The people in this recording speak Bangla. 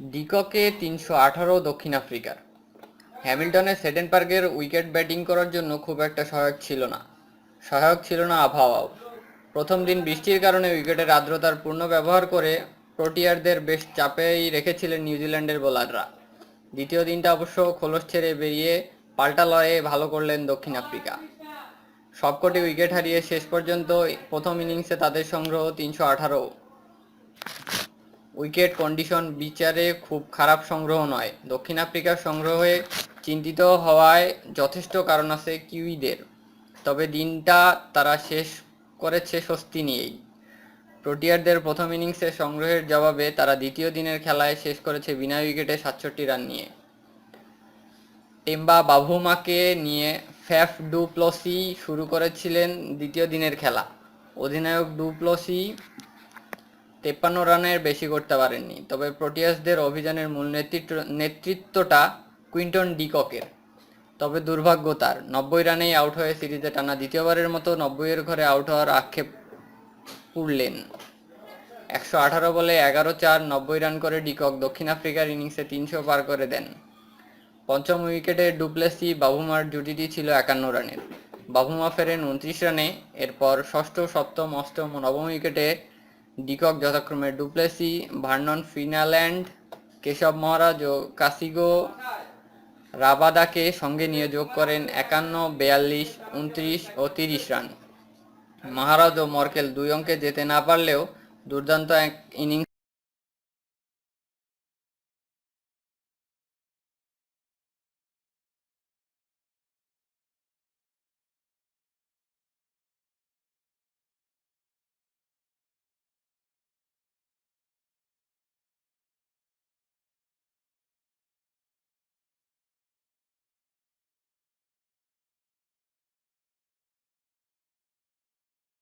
ডিককে তিনশো আঠারো দক্ষিণ আফ্রিকার। হ্যামিল্টনের সেডেন পার্কের উইকেট ব্যাটিং করার জন্য খুব একটা সহায়ক ছিল না। সহায়ক ছিল না আবহাওয়াও। প্রথম দিন বৃষ্টির কারণে উইকেটের আর্দ্রতার পূর্ণ ব্যবহার করে প্রোটিয়ারদের বেশ চাপেই রেখেছিলেন নিউজিল্যান্ডের বোলাররা। দ্বিতীয় দিনটা অবশ্য খোলস ছেড়ে বেরিয়ে পাল্টা লয়ে ভালো করলেন দক্ষিণ আফ্রিকা। সবকটি উইকেট হারিয়ে শেষ পর্যন্ত প্রথম ইনিংসে তাদের সংগ্রহ তিনশো আঠারো। উইকেট কন্ডিশন বিচারে খুব খারাপ সংগ্রহ নয়। দক্ষিণ আফ্রিকার সংগ্রহে চিন্তিত হওয়ায় যথেষ্ট কারণ আছে কিউইদের। তবে দিনটা তারা শেষ করেছে স্বস্তি নিয়েই। প্রোটিয়ারদের প্রথম ইনিংসে সংগ্রহের জবাবে তারা দ্বিতীয় দিনের খেলায় শেষ করেছে বিনা উইকেটে সাতষট্টি রান নিয়ে। টেম্বা বাভুমাকে নিয়ে ফ্যাফ ডুপ্লসি শুরু করেছিলেন দ্বিতীয় দিনের খেলা। অধিনায়ক ডুপ্লসি তেপ্পান্ন রানের বেশি করতে পারেননি, তবে প্রোটিয়াসদের অভিযানের মূল নেতৃত্ব, নেতৃত্বটা কুইন্টন ডিককের। তবে দুর্ভাগ্য তার, নব্বই রানেই আউট হয়ে সিরিজে টানা দ্বিতীয়বারের মতো নব্বইয়ের ঘরে আউট হওয়ার আক্ষেপ পুড়লেন। একশো আঠারো বলে এগারো চার, নব্বই রান করে ডিকক দক্ষিণ আফ্রিকার ইনিংসে তিনশো পার করে দেন। পঞ্চম উইকেটে ডুপ্লেসি বাবুমার জুটিটি ছিল একান্ন রানের। বাবুমা ফেরেন উনত্রিশ রানে, এরপর ষষ্ঠ, সপ্তম, অষ্টম ও নবম উইকেটে ডিকক যথাক্রমে du Plessis, Vernon Philander, Keshav Maharaj ও কাসিগো রাবাদাকে সঙ্গে নিয়ে যোগ করেন একান্ন, বেয়াল্লিশ, উনত্রিশ ও তিরিশ রান। মহারাজ ও মর্কেল দুই অঙ্কে যেতে না পারলেও দুর্দান্ত এক ইনিংস